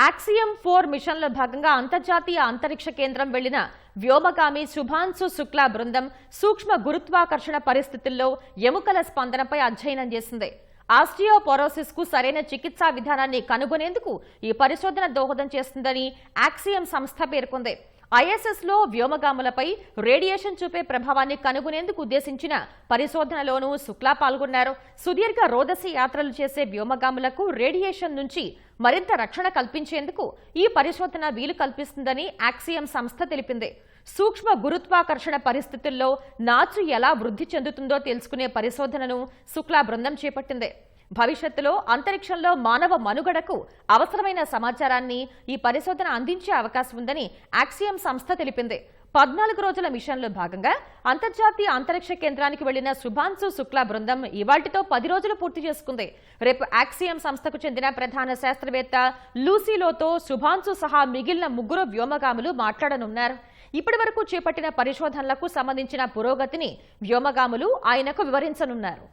Axiom four మిషన్లో భాగంగా అంతర్జాతీయ అంతరిక్ష కేంద్రం వెళ్ళిన వ్యోమగామి శుభాన్సు శుక్లా బృందం సూక్ష్మ గురుత్వాకర్షణ పరిస్థితుల్లో ఎముకల స్పందనపై అధ్యయనం చేసింది. ఆస్టియోపోరోసిస్కు సరైన చికిత్సా విధానాన్ని కనుగొనేందుకు ఈ పరిశోధన దోహదం చేస్తుందని యాక్సియం సంస్థ పేర్కొంది. ఐఎస్ఎస్లో వ్యోమగాములపై రేడియేషన్ చూపే ప్రభావాన్ని కనుగొనేందుకు ఉద్దేశించిన పరిశోధనలోనూ శుక్లా పాల్గొన్నారు. సుదీర్ఘ రోదసి యాత్రలు చేసే వ్యోమగాములకు రేడియేషన్ నుంచి మరింత రక్షణ కల్పించేందుకు ఈ పరిశోధన వీలు కల్పిస్తుందని యాక్సియం సంస్థ తెలిపింది. సూక్ష్మ గురుత్వాకర్షణ పరిస్థితుల్లో నాచు ఎలా వృద్ధి చెందుతుందో తెలుసుకునే పరిశోధనను శుక్లా బృందం చేపట్టింది. భవిష్యత్తులో అంతరిక్షంలో మానవ మనుగడకు అవసరమైన సమాచారాన్ని ఈ పరిశోధన అందించే అవకాశం ఉందని యాక్సియం సంస్థ తెలిపింది. పద్నాలుగు రోజుల మిషన్లో భాగంగా అంతర్జాతీయ అంతరిక్ష కేంద్రానికి వెళ్ళిన శుభాన్సు శుక్లా బృందం ఇవాళ్టితో పది రోజులు పూర్తి చేసుకుంది. రేపు యాక్సియం సంస్థకు చెందిన ప్రధాన శాస్త్రవేత్త లూసీలోతో శుభాన్సు సహా మిగిలిన ముగ్గురు వ్యోమగాములు మాట్లాడనున్నారు. ఇప్పటి వరకు చేపట్టిన పరిశోధనలకు సంబంధించిన పురోగతిని వ్యోమగాములు ఆయనకు వివరించనున్నారు.